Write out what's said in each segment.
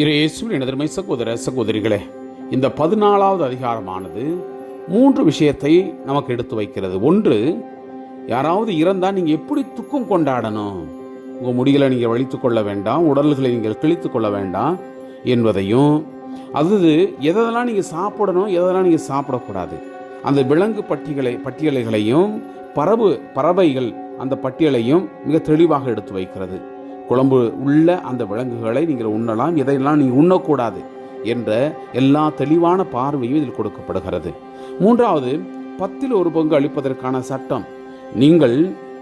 இயேசுவின் எனதர்மை சகோதர சகோதரிகளே இந்த பதினாலாவது அதிகாரமானது மூன்று விஷயத்தை நமக்கு எடுத்து வைக்கிறது. ஒன்று யாராவது இறந்தால் நீங்கள் எப்படி துக்கம் கொண்டாடணும்? உங்கள் முடிகளை நீங்கள் வலித்து கொள்ள வேண்டாம் உடல்களை நீங்கள் கிழித்து கொள்ள வேண்டாம் என்பதையும் அது எதெல்லாம் நீங்கள் சாப்பிடணும் எதெல்லாம் நீங்கள் சாப்பிடக்கூடாது. அந்த விலங்கு பட்டியலை பட்டியலைகளையும் பறவு பறவைகள் அந்த பட்டியலையும் மிக தெளிவாக எடுத்து வைக்கிறது. குழம்பு உள்ள அந்த விலங்குகளை நீங்கள் உண்ணலாம். இதையெல்லாம் நீங்கள் உண்ணக்கூடாது என்ற எல்லா தெளிவான பார்வையும் இதில் கொடுக்கப்படுகிறது. மூன்றாவது பத்தில் ஒரு பங்கு அளிப்பதற்கான சட்டம். நீங்கள்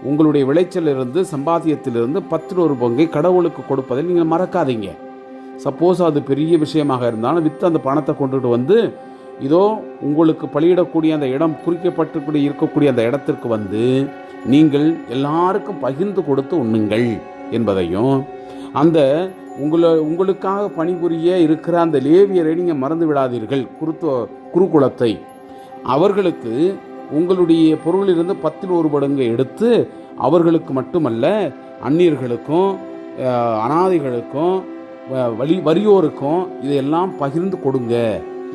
உங்களுடைய விளைச்சலிலிருந்து சம்பாத்தியத்திலிருந்து பத்தில் ஒரு பங்கை கடவுளுக்கு கொடுப்பதை நீங்கள் மறக்காதீங்க. சப்போஸ் அது பெரிய விஷயமாக இருந்தாலும் விற்று அந்த பணத்தை கொண்டுட்டு வந்து இதோ உங்களுக்கு பலியிடக்கூடிய அந்த இடம் குறிக்கப்பட்டு இருக்கக்கூடிய அந்த இடத்திற்கு வந்து நீங்கள் எல்லாருக்கும் பகிர்ந்து கொடுத்து உண்ணுங்கள். என்பதையும் அந்த உங்களை உங்களுக்காக பணிபுரிய இருக்கிற அந்த லேவியரை நீங்கள் மறந்து விடாதீர்கள் குருத்துவ குருகுலத்தை. அவர்களுக்கு உங்களுடைய பொருளிலிருந்து பத்தில் ஒரு மடங்கு எடுத்து அவர்களுக்கு மட்டுமல்ல அந்நியர்களுக்கும் அனாதைகளுக்கும் வ- வலி வறியோருக்கும் இதையெல்லாம் பகிர்ந்து கொடுங்க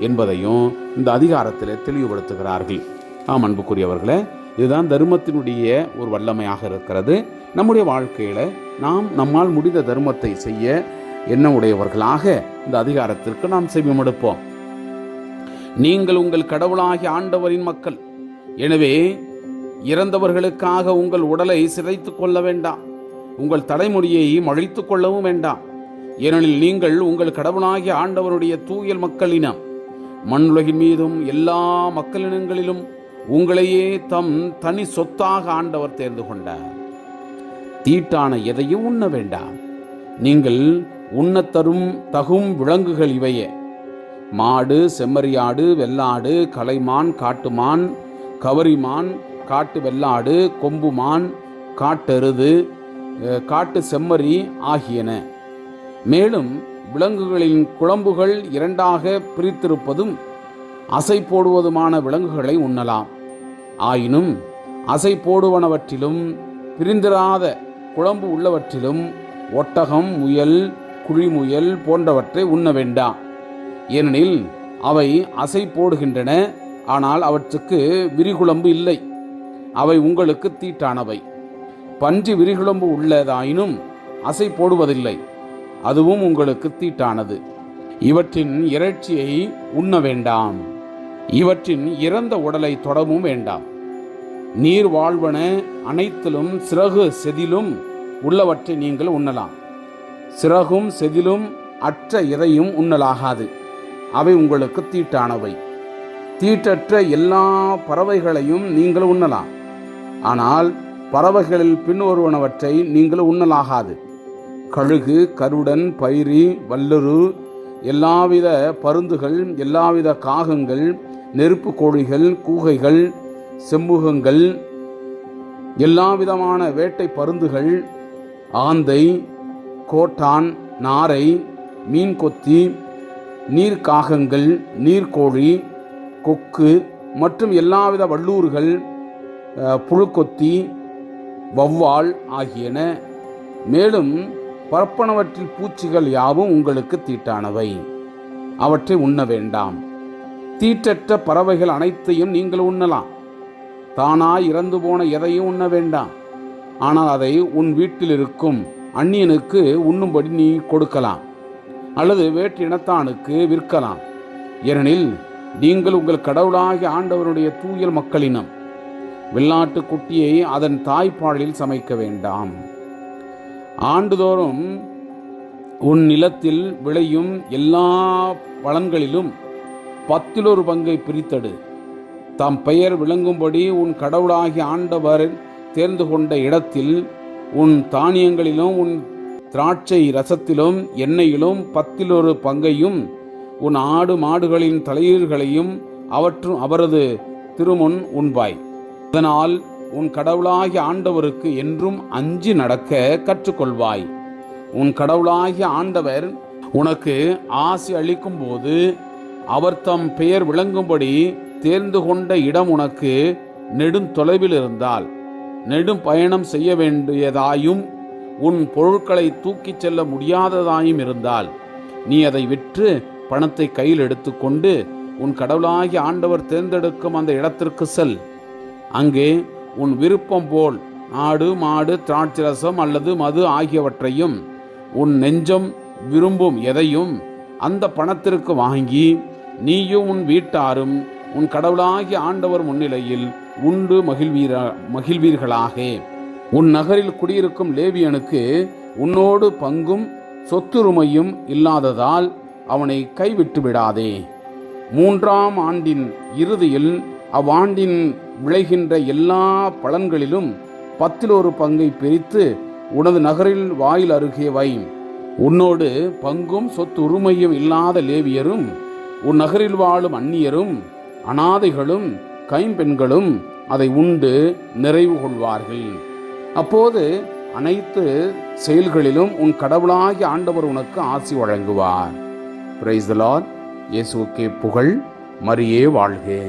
என்பதையும் இந்த அதிகாரத்தில் தெளிவுபடுத்துகிறார்கள். ஆம் அன்புக்குரியவர்களே இதுதான் தர்மத்தினுடைய ஒரு வல்லமையாக இருக்கிறது. நம்முடைய வாழ்க்கையில் நாம் நம்மால் முடிந்த தர்மத்தை செய்ய என்ன உடையவர்களாக இந்த அதிகாரத்திற்கு நாம் செவிமடுப்போம். நீங்கள் உங்கள் கடவுளாகிய ஆண்டவரின் மக்கள். எனவே இறந்தவர்களுக்காக உங்கள் உடலை சிதைத்து கொள்ள வேண்டாம். உங்கள் தலைமுடியை மழித்து கொள்ளவும் வேண்டாம். ஏனெனில் நீங்கள் உங்கள் கடவுளாகிய ஆண்டவருடைய தூயல் மக்களினம். மண்ணுலகின் மீதும் எல்லா மக்களினங்களிலும் உங்களையே தம் தனி சொத்தாக ஆண்டவர் தேர்ந்து கொண்டார். தீட்டான எதையும் உண்ண வேண்டாம். நீங்கள் உண்ணத் தரும் தகும் விலங்குகள் இவையே. மாடு செம்மறியாடு வெள்ளாடு கலைமான் காட்டுமான் கவரிமான் காட்டு வெள்ளாடு கொம்புமான் காட்டெருது காட்டு செம்மறி ஆகியன. மேலும் விலங்குகளின் குழம்புகள் இரண்டாக பிரித்திருப்பதும் அசை போடுவதுமான விலங்குகளை உண்ணலாம். ஆயினும் அசை போடுவனவற்றிலும் பிரிந்திராத குழம்பு உள்ளவற்றிலும் ஒட்டகம் முயல் குழிமுயல் போன்றவற்றை உண்ண வேண்டாம் ஏனெனில் அவை அசை போடுகின்றன ஆனால் அவற்றுக்கு விரிகுழம்பு இல்லை. அவை உங்களுக்கு தீட்டானவை. பன்றி விரிகுழம்பு உள்ளதாயினும் அசை போடுவதில்லை. அதுவும் உங்களுக்கு தீட்டானது. இவற்றின் இறைச்சியை உண்ண வேண்டாம். இவற்றின் இறந்த உடலை தொடவும் வேண்டாம். நீர் வாழ்வன அனைத்திலும் சிறகு செதிலும் உள்ளவற்றை நீங்கள் உண்ணலாம். சிறகும் செதிலும் அற்ற இறையும் உண்ணலாகாது. அவை உங்களுக்கு தீட்டானவை. தீட்டற்ற எல்லா பறவைகளையும் நீங்கள் உண்ணலாம். ஆனால் பறவைகளில் பின்வருவனவற்றை நீங்கள் உண்ணலாகாது. கழுகு கருடன் பயிரி வல்லுரு எல்லாவித பருந்துகள் எல்லாவித காகங்கள் நெருப்பு கோழிகள் கூகைகள் செம்புகங்கள் எல்லாவிதமான வேட்டை பருந்துகள் ஆந்தை கோட்டான் நாரை மீன் கொத்தி நீர்க்காகங்கள் நீர்க்கோழி கொக்கு மற்றும் எல்லாவித வல்லூர்கள் புழுக்கொத்தி வௌவால் ஆகியன. மேலும் பரப்பனவற்றில் பூச்சிகள் யாவும் உங்களுக்கு தீட்டானவை. அவற்றை உண்ண வேண்டாம். தீட்டற்ற பறவைகள் அனைத்தையும் நீங்கள் உண்ணலாம். தானாய் இறந்து போன எதையும் உண்ண வேண்டாம். ஆனால் அதை உன் வீட்டில் இருக்கும் அந்நியனுக்கு உண்ணும்படி நீ கொடுக்கலாம். அல்லது வேற்று இனத்தானுக்கு விற்கலாம். ஏனெனில் நீங்கள் உங்கள் கடவுளாகிய ஆண்டவருடைய தூயல் மக்களினம். வெள்ளாட்டு குட்டியை அதன் தாய்ப்பாலில் சமைக்க வேண்டாம். ஆண்டுதோறும் உன் நிலத்தில் விளையும் எல்லா பலன்களிலும் பத்திலொரு பங்கை பிரித்தடு. தம் பெயர் விளங்கும்படி உன் கடவுளாகிய ஆண்டவர் தேர்ந்து கொண்ட இடத்தில் உன் தானியங்களிலும் உன் திராட்சை ரசத்திலும் எண்ணெயிலும் பத்திலொரு பங்கையும் உன் ஆடு மாடுகளின் தலையீர்களையும் அவற்றும் அவரது திருமுன் உண்பாய். அதனால் உன் கடவுளாகிய ஆண்டவருக்கு என்றும் அஞ்சி நடக்க கற்றுக்கொள்வாய். உன் கடவுளாகிய ஆண்டவர் உனக்கு ஆசி அளிக்கும் போது அவர் தம் பெயர் விளங்கும்படி தேர்ந்து கொண்ட இடம் உனக்கு நெடுந்தொலைவில் இருந்தால் நெடும் பயணம் செய்ய வேண்டியதாயும் உன் பொருட்களை தூக்கிச் செல்ல முடியாததாயும் இருந்தால். நீ அதை விற்று பணத்தை கையில் எடுத்துக்கொண்டு உன் கடவுளாகி ஆண்டவர் தேர்ந்தெடுக்கும் அந்த இடத்திற்கு செல். அங்கே உன் விருப்பம் போல் ஆடு மாடு திராட்சரசம் அல்லது மது ஆகியவற்றையும் உன் நெஞ்சம் விரும்பும் எதையும் அந்த பணத்திற்கு வாங்கி நீயும் உன் வீட்டாரும் உன் கடவுளாகிய ஆண்டவர் முன்னிலையில் உண்டு மகிழ்வீர மகிழ்வீர்களாக. உன் நகரில் குடியிருக்கும் லேவியனுக்கு உன்னோடு பங்கும் சொத்துரிமையும் இல்லாததால் அவனை கைவிட்டு விடாதே. மூன்றாம் ஆண்டின் இறுதியில் அவ்வாண்டின் விளைகின்ற எல்லா பலன்களிலும் பத்தில் ஒரு பங்கை பிரித்து உனது நகரில் வாயில் அருகே வை. உன்னோடு பங்கும் சொத்து உரிமையும் இல்லாத லேவியரும் உன் நகரில் வாழும் அந்நியரும் அனாதைகளும் கைம்பெண்களும் அதை உண்டு நிறைவு கொள்வார்கள். அப்போது அனைத்து செயல்களிலும் உன் கடவுளாகிய ஆண்டவர் உனக்கு ஆசி வழங்குவார். பிரைஸ் த லார்ட் புகழ். மரியே வாழ்க.